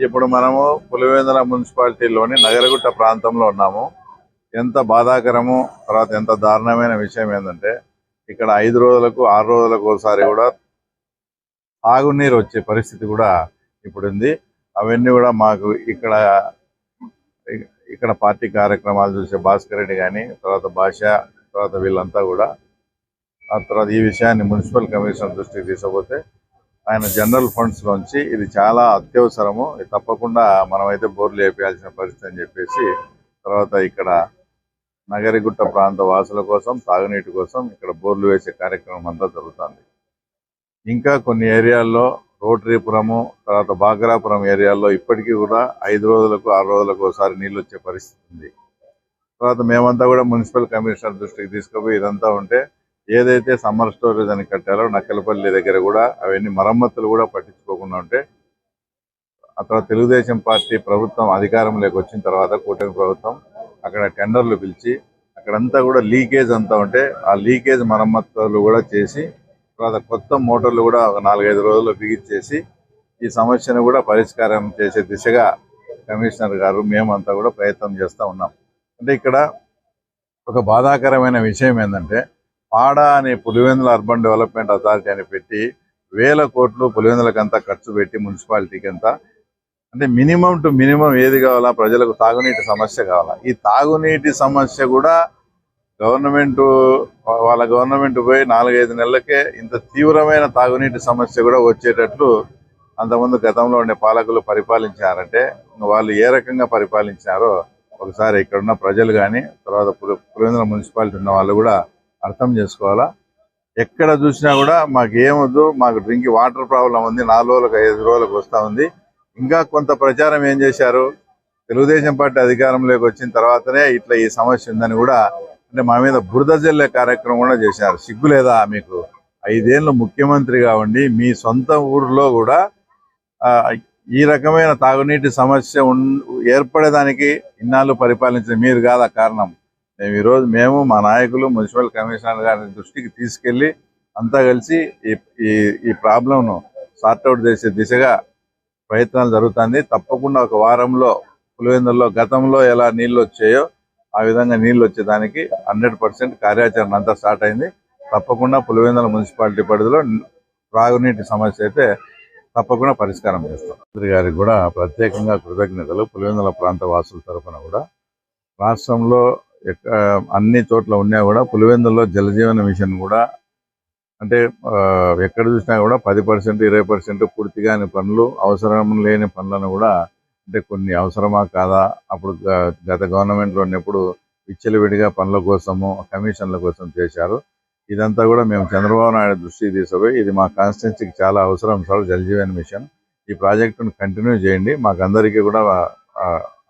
ఇప్పుడు మనము పులివెందుల మున్సిపాలిటీలోని నగరగుట్ట ప్రాంతంలో ఉన్నాము. ఎంత బాధాకరము తర్వాత ఎంత దారుణమైన విషయం ఏంటంటే ఇక్కడ ఐదు రోజులకు ఆరు రోజులకు ఒకసారి కూడా తాగునీరు వచ్చే పరిస్థితి కూడా ఇప్పుడు ఉంది అవన్నీ కూడా మాకు ఇక్కడ ఇక్కడ పార్టీ కార్యక్రమాలు చూసే భాస్కర్ రెడ్డి కానీ తర్వాత భాష తర్వాత వీళ్ళంతా కూడా ఆ తర్వాత ఈ విషయాన్ని మున్సిపల్ కమిషనర్ దృష్టికి తీసుకపోతే ఆయన జనరల్ ఫండ్స్ లోంచి ఇది చాలా అత్యవసరము. ఇది తప్పకుండా మనమైతే బోర్లు వేపించాల్సిన పరిస్థితి అని చెప్పేసి తర్వాత ఇక్కడ నగరిగుట్ట ప్రాంత వాసుల కోసం తాగునీటి కోసం ఇక్కడ బోర్లు వేసే కార్యక్రమం అంతా జరుగుతుంది. ఇంకా కొన్ని ఏరియాల్లో రోటరీపురము తర్వాత బాగ్రాపురం ఏరియాల్లో ఇప్పటికీ కూడా ఐదు రోజులకు ఆరు రోజులకు ఒకసారి నీళ్ళు వచ్చే పరిస్థితి ఉంది. తర్వాత మేమంతా కూడా మున్సిపల్ కమిషనర్ దృష్టికి తీసుకుపోయి ఇదంతా ఉంటే ఏదైతే సమ్మర్ స్టోరేజ్ అని కట్టారో నక్కలపల్లి దగ్గర కూడా అవన్నీ మరమ్మతులు కూడా పట్టించుకోకుండా ఉంటే ఆ తర్వాత తెలుగుదేశం పార్టీ ప్రభుత్వం అధికారంలోకి వచ్చిన తర్వాత కూటమి ప్రభుత్వం అక్కడ టెండర్లు పిలిచి అక్కడంతా కూడా లీకేజ్ అంతా ఉంటే ఆ లీకేజ్ మరమ్మతులు కూడా చేసి తర్వాత కొత్త మోటార్లు కూడా ఒక నాలుగైదు రోజుల్లో బిగించేసి ఈ సమస్యను కూడా పరిష్కారం చేసే దిశగా కమిషనర్ గారు మేమంతా కూడా ప్రయత్నం చేస్తూ ఉన్నాం. అంటే ఇక్కడ ఒక బాధాకరమైన విషయం ఏంటంటే పాడా అనే పులివెందుల అర్బన్ డెవలప్మెంట్ అథారిటీ అని పెట్టి వేల కోట్లు పులివెందులకంతా ఖర్చు పెట్టి మున్సిపాలిటీకి అంతా అంటే మినిమం టు మినిమం ఏది కావాలా ప్రజలకు తాగునీటి సమస్య కావాలా? ఈ తాగునీటి సమస్య కూడా గవర్నమెంట్ వాళ్ళ గవర్నమెంట్ పోయి నాలుగైదు నెలలకే ఇంత తీవ్రమైన తాగునీటి సమస్య కూడా వచ్చేటట్లు అంతకుముందు గతంలో ఉండే పాలకులు పరిపాలించారంటే వాళ్ళు ఏ రకంగా పరిపాలించారో ఒకసారి ఇక్కడున్న ప్రజలు కానీ తర్వాత పులివెందుల మున్సిపాలిటీ ఉన్న వాళ్ళు కూడా అర్థం చేసుకోవాలా? ఎక్కడ చూసినా కూడా మాకు ఏమొద్దు మాకు డ్రింక్ వాటర్ ప్రాబ్లం ఉంది నాలుగు రోజులకు ఐదు రోజులకు వస్తూ ఉంది. ఇంకా కొంత ప్రచారం ఏం చేశారు? తెలుగుదేశం పార్టీ అధికారంలోకి వచ్చిన తర్వాతనే ఇట్లా ఈ సమస్య ఉందని కూడా అంటే మా మీద బురద జల్లే కార్యక్రమం కూడా చేశారు. సిగ్గు లేదా మీకు? ఐదేళ్ళు ముఖ్యమంత్రిగా ఉండి మీ సొంత ఊర్లో కూడా ఈ రకమైన తాగునీటి సమస్య ఏర్పడేదానికి ఇన్నాళ్ళు పరిపాలించిన మీరు కాదా కారణం? మేము ఈరోజు మేము మా నాయకులు మున్సిపల్ కమిషనర్ గారి దృష్టికి తీసుకెళ్ళి అంతా కలిసి ఈ ఈ ఈ ప్రాబ్లంను సార్ట్అవుట్ చేసే దిశగా ప్రయత్నాలు జరుగుతుంది. తప్పకుండా ఒక వారంలో పులివెందుల్లో గతంలో ఎలా నీళ్ళు వచ్చాయో ఆ విధంగా నీళ్ళు వచ్చేదానికి హండ్రెడ్ పర్సెంట్ కార్యాచరణ అంతా స్టార్ట్ అయింది. తప్పకుండా పులివెందుల మున్సిపాలిటీ పరిధిలో త్రాగునీటి సమస్య అయితే తప్పకుండా పరిష్కారం చేస్తాం. మంత్రి గారికి కూడా ప్రత్యేకంగా కృతజ్ఞతలు. పులివెందుల ప్రాంత వాసుల తరఫున కూడా రాష్ట్రంలో అన్ని చోట్ల ఉన్నా కూడా పులివెందుల్లో జలజీవన మిషన్ కూడా అంటే ఆ, ఎక్కడ చూసినా కూడా పది పర్సెంట్ ఇరవై పర్సెంట్ పూర్తిగాని పనులు అవసరం లేని పనులను కూడా అంటే కొన్ని అవసరమా కాదా? అప్పుడు గత గవర్నమెంట్లో ఉన్నప్పుడు విచ్చలవిడిగా పనుల కోసము కమిషన్ల కోసం చేశారు. ఇదంతా కూడా మేము చంద్రబాబు నాయుడు దృష్టికి తీసుకుపోయి ఇది మా కాన్స్టిట్యున్సీకి చాలా అవసరం సార్ జలజీవన్ మిషన్. ఈ ప్రాజెక్టును కంటిన్యూ చేయండి. మాకు అందరికీ కూడా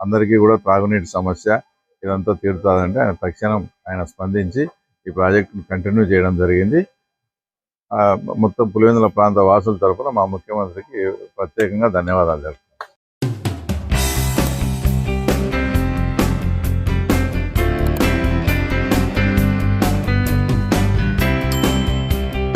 అందరికీ కూడా త్రాగునీటి సమస్య ఇదంతా తీరుతుందంటే ఆయన తక్షణం ఆయన స్పందించి ఈ ప్రాజెక్టును కంటిన్యూ చేయడం జరిగింది. ఆ, మొత్తం పులివెందుల ప్రాంత వాసుల తరపున మా ముఖ్యమంత్రికి ప్రత్యేకంగా ధన్యవాదాలు